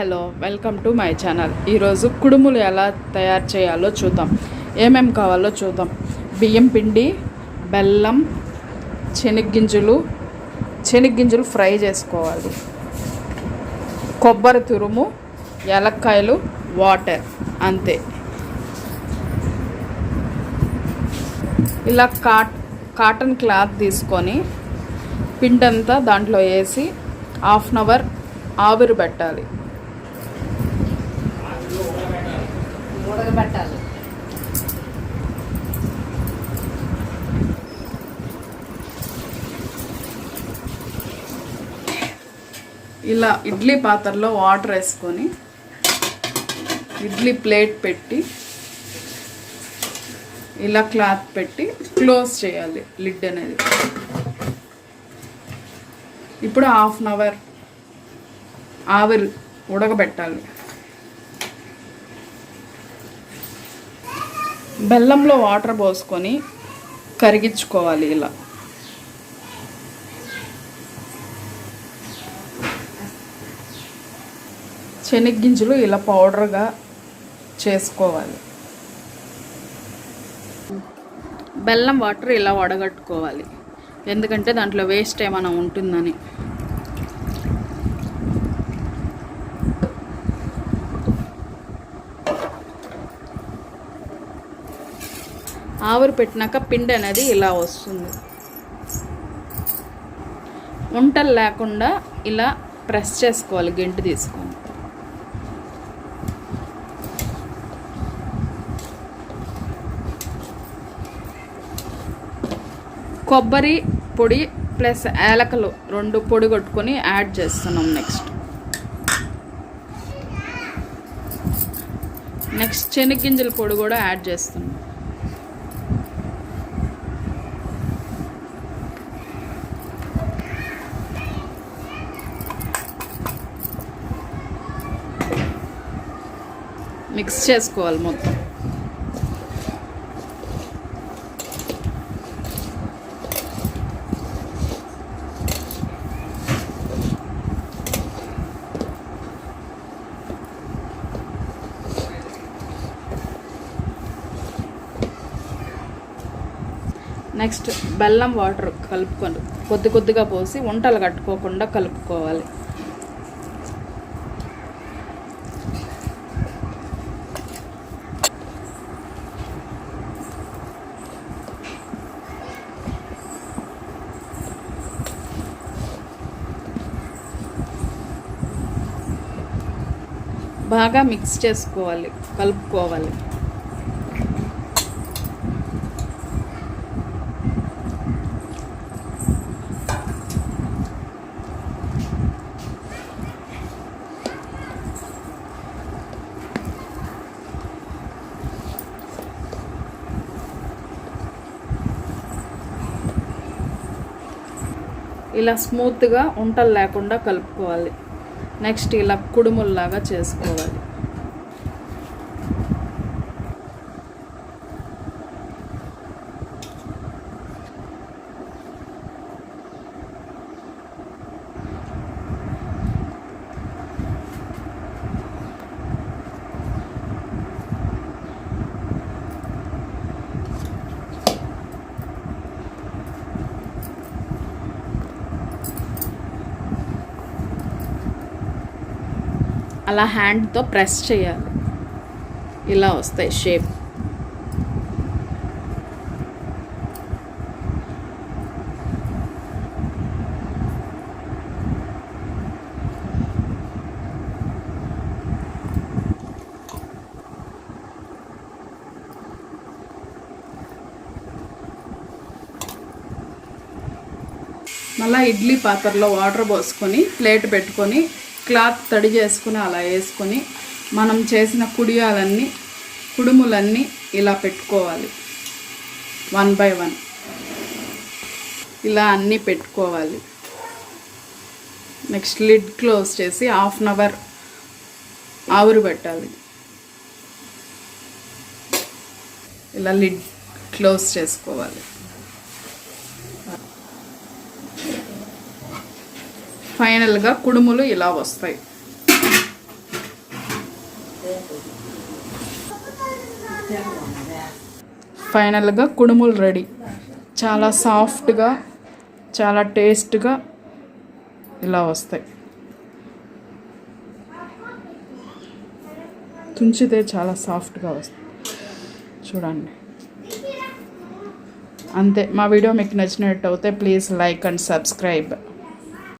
Hello welcome to my channel. ఈరోజు కుడుములు ఎలా తయారు చేయాలో చూద్దాం. ఏమేం కావాలో చూద్దాం. బియ్యం పిండి బెల్లం శనగ్గింజలు శనగ్గింజలు ఫ్రై చేసుకోవాలి. కొబ్బరి తురుము యాలక్కాయలు వాటర్ అంతే. ఇలా కాట్ కాటన్ క్లాత్ తీసుకొని పిండంతా దాంట్లో వేసి హాఫ్ అన్ అవర్ ఆవిరి పెట్టాలి. ఉడకబెట్టాలి ఇలా ఇడ్లీ పాత్రలో వాటర్ వేసుకొని ఇడ్లీ ప్లేట్ పెట్టి ఇలా క్లాత్ పెట్టి క్లోజ్ చేయాలి లిడ్ అనేది. ఇప్పుడు హాఫ్ అన్ అవర్ ఆవిరి ఉడకబెట్టాలి. బెల్లంలో వాటర్ పోసుకొని కరిగించుకోవాలి ఇలా. శనగ్గింజలు ఇలా పౌడర్గా చేసుకోవాలి. బెల్లం వాటర్ ఇలా వడగట్టుకోవాలి. ఎందుకంటే దాంట్లో వేస్ట్ ఏమైనా ఉంటుందని. ఆవిరి పెట్టినాక పిండి అనేది ఇలా వస్తుంది. ఉంటలు లేకుండా ఇలా ప్రెస్ చేసుకోవాలి గెంటి తీసుకొని. కొబ్బరి పొడి ప్లస్ ఏలకలు రెండు పొడి కొట్టుకొని యాడ్ చేస్తున్నాం నెక్స్ట్. నెక్స్ట్ శనగ్గింజల పొడి కూడా యాడ్ చేస్తున్నాం. మిక్స్ చేసుకోవాలి మొత్తం. నెక్స్ట్ బెల్లం వాటర్ కలుపుకొని కొద్ది కొద్దిగా పోసి వంటలు కట్టుకోకుండా కలుపుకోవాలి. బాగా మిక్స్ చేసుకోవాలి కలుపుకోవాలి. ఇలా స్మూత్గా ఉంటలు లేకుండా కలుపుకోవాలి. నెక్స్ట్ ఇలా కుడుముల్లాగా చేసుకోవాలి. అలా హ్యాండ్తో ప్రెస్ చేయాలి. ఇలా వస్తాయి షేప్. మళ్ళీ ఇడ్లీ పాత్రలో వాటర్ పోసుకొని ప్లేట్ పెట్టుకొని క్లాత్ తడి చేసుకుని అలా వేసుకొని మనం చేసిన కుడియాలన్నీ కుడుములన్నీ ఇలా పెట్టుకోవాలి. వన్ బై వన్ ఇలా అన్నీ పెట్టుకోవాలి. నెక్స్ట్ లిడ్ క్లోజ్ చేసి హాఫ్ అన్ అవర్ ఆవురు పెట్టాలి. ఇలా లిడ్ క్లోజ్ చేసుకోవాలి. ఫైనల్గా కుడుములు ఇలా వస్తాయి. ఫైనల్గా కుడుములు రెడీ. చాలా సాఫ్ట్గా చాలా టేస్ట్గా ఇలా వస్తాయి. తుంచితే చాలా సాఫ్ట్గా వస్తుంది చూడండి. అంతే. మా వీడియో మీకు నచ్చినట్టు అయితే ప్లీజ్ లైక్ అండ్ సబ్స్క్రైబ్.